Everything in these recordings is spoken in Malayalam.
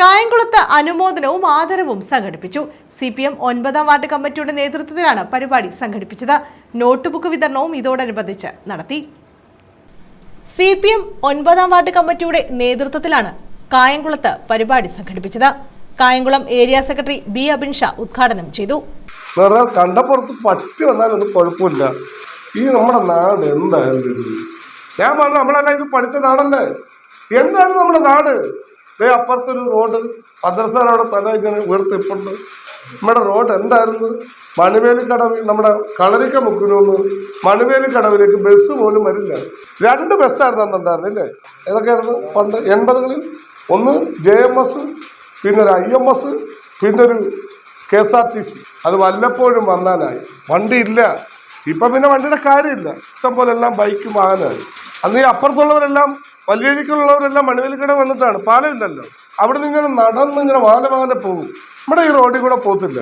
കായംകുളത്ത് അനുമോദനവും ആദരവും സംഘടിപ്പിച്ചു. സി പി എം ഒൻപതാം വാർഡ് കമ്മിറ്റിയുടെ നേതൃത്വത്തിലാണ് പരിപാടി സംഘടിപ്പിച്ചത്. നോട്ട് ബുക്ക് വിതരണവും ഇതോടനുബന്ധിച്ച് നടത്തി. സി പി എം ഒൻപതാം വാർഡ് കമ്മിറ്റിയുടെ നേതൃത്വത്തിലാണ് കായംകുളത്ത് പരിപാടി സംഘടിപ്പിച്ചത്. Kayamkulam area secretary B Abin Shah ഉദ്ഘാടനം ചെയ്തു. കണ്ടപ്പുറത്ത് വന്നാൽ വന്നാലൊന്നും കുഴപ്പമില്ല. ഈ നമ്മുടെ നാട് എന്തായാലും ഞാൻ പറഞ്ഞു നമ്മളല്ല ഇത് പഠിച്ച നാടല്ലേ? എന്താണ് നമ്മുടെ നാട്? ദേ അപ്പുറത്തൊരു റോഡ് മദ്രസ അവിടെ തല ഇങ്ങനെ ഉയർത്തിപ്പുണ്ട് നമ്മുടെ റോഡ് എന്തായിരുന്നു? മണിവേലിക്കടവിൽ നമ്മുടെ കളരിക്ക മുക്കിനൊന്ന് മണിവേലിക്കടവിലേക്ക് ബസ് പോലും വരില്ല. രണ്ട് ബസ്സായിരുന്നു അന്നുണ്ടായിരുന്നില്ലേ ഏതൊക്കെയായിരുന്നു? പണ്ട് എൺപതുകളിൽ. ഒന്ന് ജെ എം എസ് പിന്നെ ഒരു ഐ എം എസ് പിന്നെ ഒരു K S R T C അത് വല്ലപ്പോഴും വന്നാലായി. വണ്ടി ഇല്ല. ഇപ്പം പിന്നെ വണ്ടിയുടെ കാര്യമില്ല. ഇഷ്ടം പോലെ എല്ലാം ബൈക്കും വാഹനമായി അന്ന് ഈ അപ്പുറത്തുള്ളവരെല്ലാം വലിയഴിക്കുള്ളവരെല്ലാം മണിവേലിക്കട വന്നിട്ടാണ്. പാലമില്ലല്ലോ. അവിടെ നിന്ന് ഇങ്ങനെ നടന്ന് ഇങ്ങനെ വാല വാല പോകും നമ്മുടെ ഈ റോഡിൽ കൂടെ പോത്തില്ല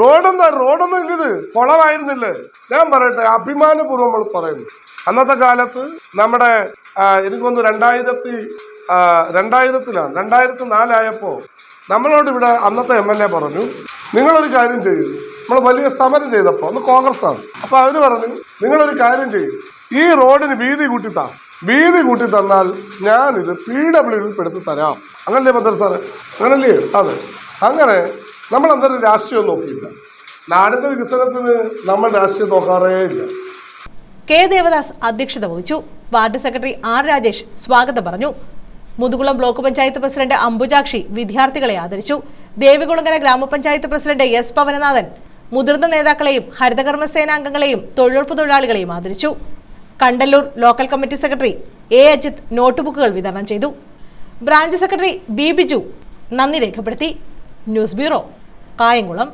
റോഡെന്താ? റോഡൊന്നും ഇല്ലത് കുളമായിരുന്നില്ലേ ഞാൻ പറയട്ടെ അഭിമാനപൂർവം നമ്മൾ പറയുന്നു. അന്നത്തെ കാലത്ത് നമ്മുടെ എനിക്ക് എനിക്കൊന്ന് രണ്ടായിരത്തി രണ്ടായിരത്തിലാണ്. രണ്ടായിരത്തി നാലായപ്പോൾ നമ്മളോട് ഇവിടെ അന്നത്തെ എം എൽ എ പറഞ്ഞു നിങ്ങളൊരു കാര്യം ചെയ്യൂ. നമ്മൾ വലിയ സമരം ചെയ്തപ്പോൾ അന്ന് കോൺഗ്രസ് ആണ് അപ്പോൾ അവർ പറഞ്ഞു നിങ്ങളൊരു കാര്യം ചെയ്യും. ഈ റോഡിന് വീതി കൂട്ടി താ. വീതി കൂട്ടി തന്നാൽ ഞാനിത് പി ഡബ്ല്യുവിൽ പെടുത്തി തരാം. അങ്ങനല്ലേ ഭദ്ര സാറേ? അങ്ങനല്ലേ? അതെ. അങ്ങനെ നമ്മൾ അന്നേരം രാഷ്ട്രീയം നോക്കിയില്ല. നാടിന്റെ വികസനത്തിന് നമ്മൾ രാഷ്ട്രീയം നോക്കാറേ ഇല്ല. കെ ദേവദാസ് അധ്യക്ഷത വഹിച്ചു. വാർഡ് സെക്രട്ടറി ആർ രാജേഷ് സ്വാഗതം പറഞ്ഞു. മുതുകുളം ബ്ലോക്ക് പഞ്ചായത്ത് പ്രസിഡന്റ് അംബുജാക്ഷി വിദ്യാർത്ഥികളെ ആദരിച്ചു. ദേവികുളങ്ങര ഗ്രാമപഞ്ചായത്ത് പ്രസിഡന്റ് എസ് പവനനാഥൻ മുതിർന്ന നേതാക്കളെയും ഹരിതകർമ്മസേന അംഗങ്ങളെയും തൊഴിലുറപ്പ് തൊഴിലാളികളെയും ആദരിച്ചു. Kandalloor local committee secretary A. Ajith note ബുക്കുകൾ വിതരണം ചെയ്തു. Branch secretary B. ബിജു നന്ദി രേഖപ്പെടുത്തി. News bureau Kayamkulam.